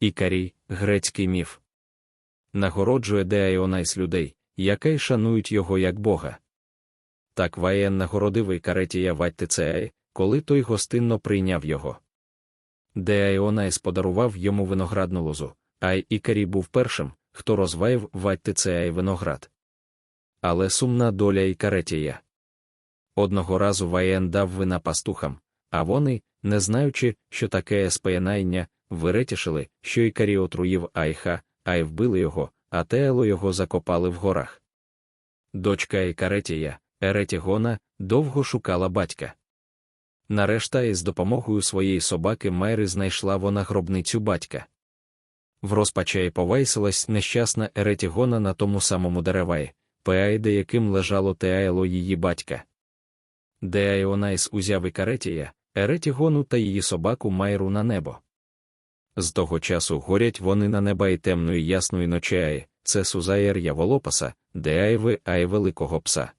Ікарій, грецький міф. Нагороджує Деаіонайс людей, які шанують його як Бога. Так Ваєн нагородив Ікаретія Ваттицеаї, коли той гостинно прийняв його. Деаіонайс подарував йому виноградну лозу, а Ікарій був першим, хто розваяв Ваттицеаї виноград. Але сумна доля Ікаретія. Одного разу Ваєн дав вина пастухам, а вони, не знаючи, що таке споєнання, виретішили, що Ікарі отруїв Айха, а й вбили його, а Теело його закопали в горах. Дочка Ікаретія, Еретігона, довго шукала батька. Нарешта із допомогою своєї собаки Майри знайшла вона гробницю батька. В розпачаї повайсилась нещасна Еретігона на тому самому дереваї, пеайде яким лежало Теайло її батька. Деаіонайс узяв Ікаретія, Еретігону та її собаку Майру на небо. З того часу горять вони на неба і темної ясної ночі це Сузаєр Яволопаса, Деайви Ай Великого Пса.